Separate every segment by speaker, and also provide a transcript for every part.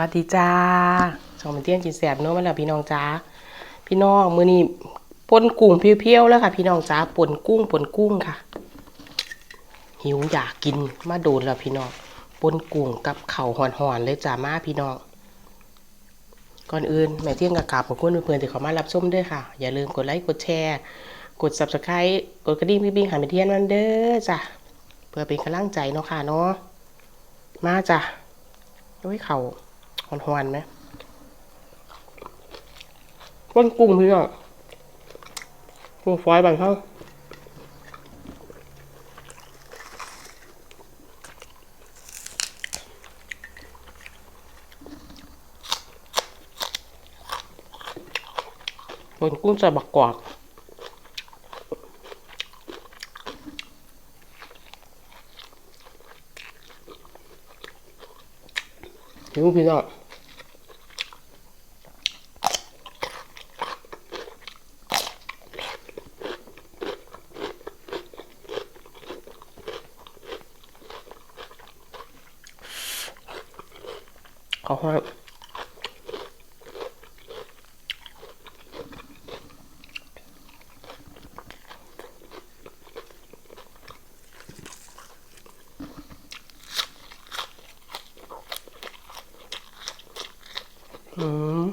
Speaker 1: วัสดีจ้าช่องเป็นเตี้ยนกินแสบเนอะมาแล้วพี่น้องจ้า พี่น้องมือนี้ปนกุ้งเพียวๆแล้วค่ะ พี่น้องจ้าปนกุ้งปนกุ้งค่ะ หิวอยากกินมาโดนแล้วพี่น้องปนกุ้งกับเข่าวหอนๆเลยจ้ามาพี่น้องก่อนอื่นแม่เที่ยงกับกาบขอบคุณเพื่อนๆที่เขามารับชมด้วยค่ะ อย่าลืมกดไลค์กดแชร์กด subscribe กดกระดิ่งปิ๊งหาแม่เที่ยงนั่นเด้อจ้ะเพื่อเป็นกำลังใจเนาะค่ะเนาะมาจ้ะด้วยเข่า หอนหอนไหมก้นกุ้งพี่น้องกุ้งฟอยบางเขาก้นกุ้งจะบักกวาก หิวพี่น้องเข อืม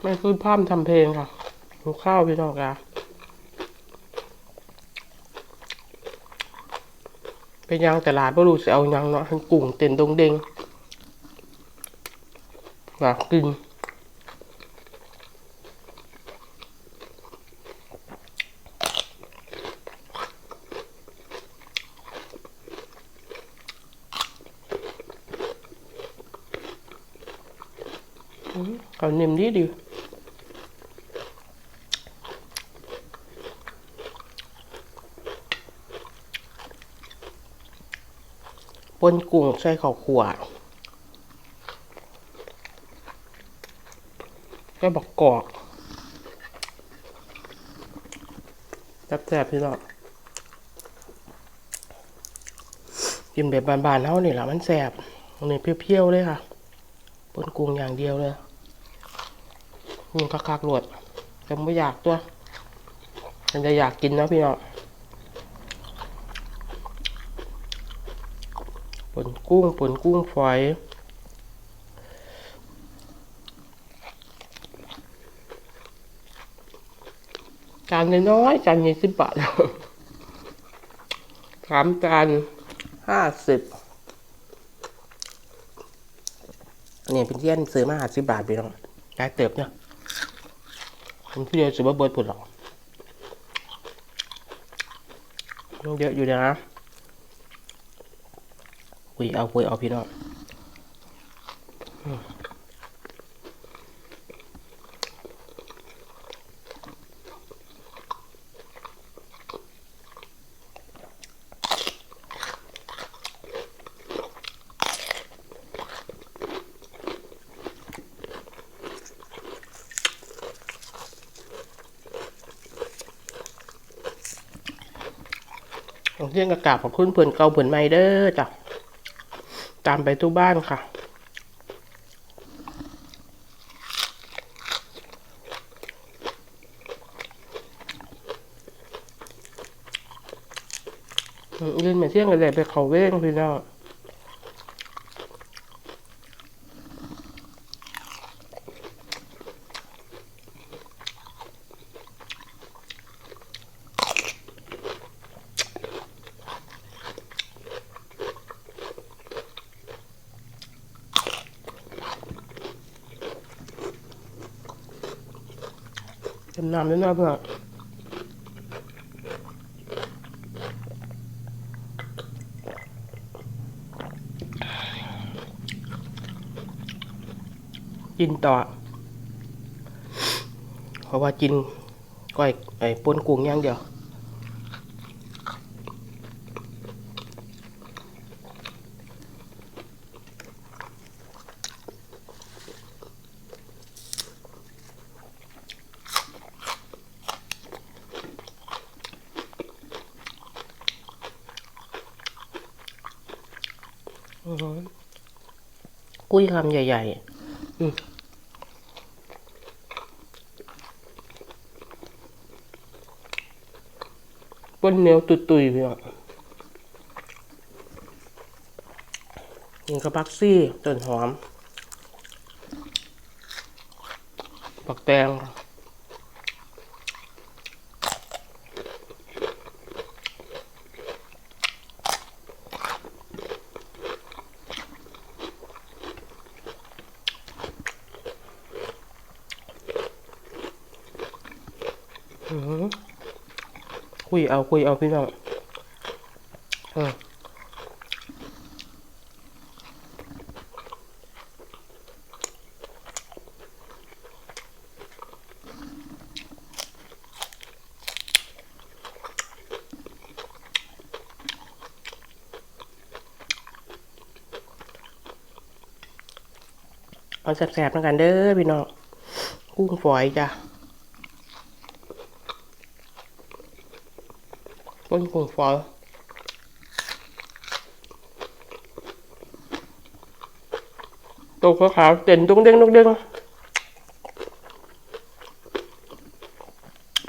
Speaker 1: ไม่คือพร่ำทำเพลงค่ะดูข้าวพี่น้องค่ะไปย่างตลาดบ่รู้สิเอายังเนาะทั้งกุ้งเต็นดงเดงอยากกิน เขาเนิ่มดีดีปนกุ้งใส่ข้าวขั่วก็บอกกอกแซ่บๆพี่น้องกินแบบบานๆเท่านี่แหละมันแซ่บอันนี้เปรี้ยวๆเลยค่ะปนกุ้งอย่างเดียวเลย กุ้งคักๆรวดแต่ไม่อยากตัวมันจะอยากกินนะพี่น้องป่นกุ้งป่นกุ้งฝอยจานน้อยจานยี่สิบบาทสามจานห้าสิบอันนี้เป็นเที่ยนซื้อมาห้าสิบบาทไปน้องได้เติบเนี่ย ผมที่เดียวซื้อมาเบิร์ดผุดหรอกเยอะอยู่นะคุยเอาคุยเอาพี่น้อง เรียงกระกาบขอบคุณเพื่อนเก่าเพื่อนใหม่เด้อจ้ะตามไปทุกบ้านค่ะอืมยืนเหมือนเที่ยงกันเลยไปเขาเว้งพี่น้อง จำน้ำด้วยนะเพื่อนกินต่อ เพราะว่ากินก้อยไอ้ปนกุ้งอย่างเดียว กุ้ยคำใหญ่ๆอืมป้นเนื้อตุยๆพี่น้องกินกับบักซี่ต้นหอมปักแตง คุยเอาคุยเอาพี่น้องเออเอาแสบๆแล้วกันเด้อพี่น้องกุ้งฝอยจ้ะ ต้นกุ้งฝอยตัวขาวๆเด่นดุ้งเด้งดุ้งเด้ง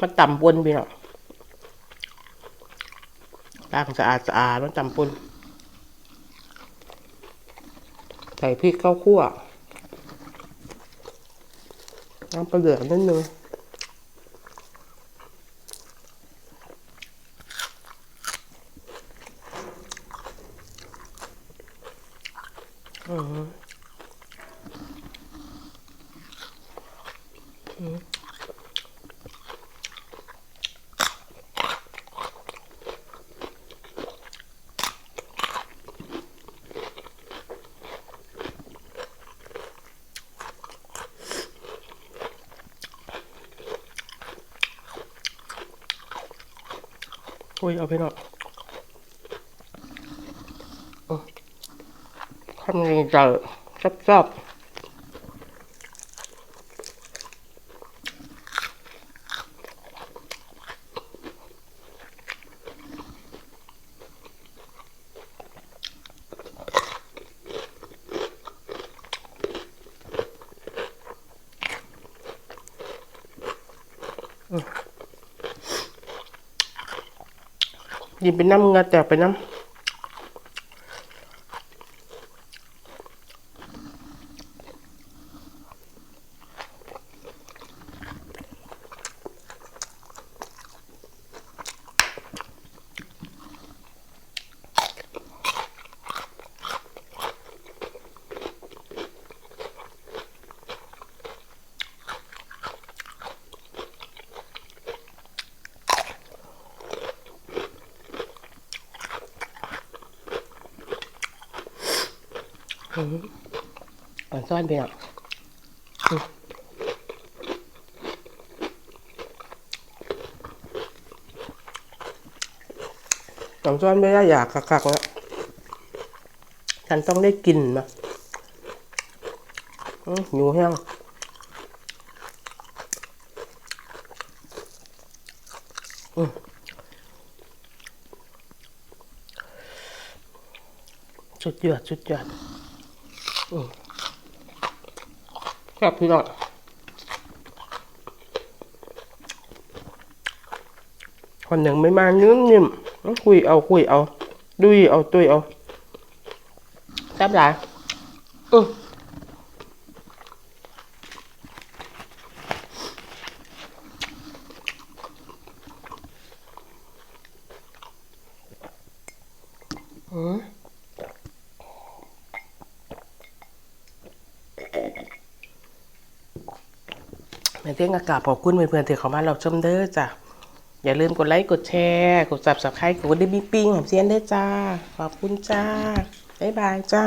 Speaker 1: มันต่ำปนพี่เนาะล้างสะอาดสะอาดมันต่ำปนใส่พริกข้าวคั่วน้ำปลาเหลืองนิดนึง โอ้ย เอาไปหน่อยทำไงจะซับๆินเป็นน้ำเงาแต่เป็นน้ำ อ่อนซ่อนไปหน่อยอืมอ่อนซ่อนไม่ได้อยากคักๆแล้วฉันต้องได้กินมาอื้อหิวแห้งอืมสุดยอดสุดยอด ครับพี่น้องคนหนึ่งไม่มานิ่มนิ่มคุยเอาคุยเอาดุยเอาตุยเอาแซ่บหลาย ในเรื่องอากาศขอบคุณเพื่อนๆที่เข้ามาเราชมเด้อจ้ะอย่าลืมกดไลค์กดแชร์กดซับสไครต์กดกระดิ่งปิ้งๆขอมเซียนเด้อจ้าขอบคุณจ้าบ๊ายบายจ้า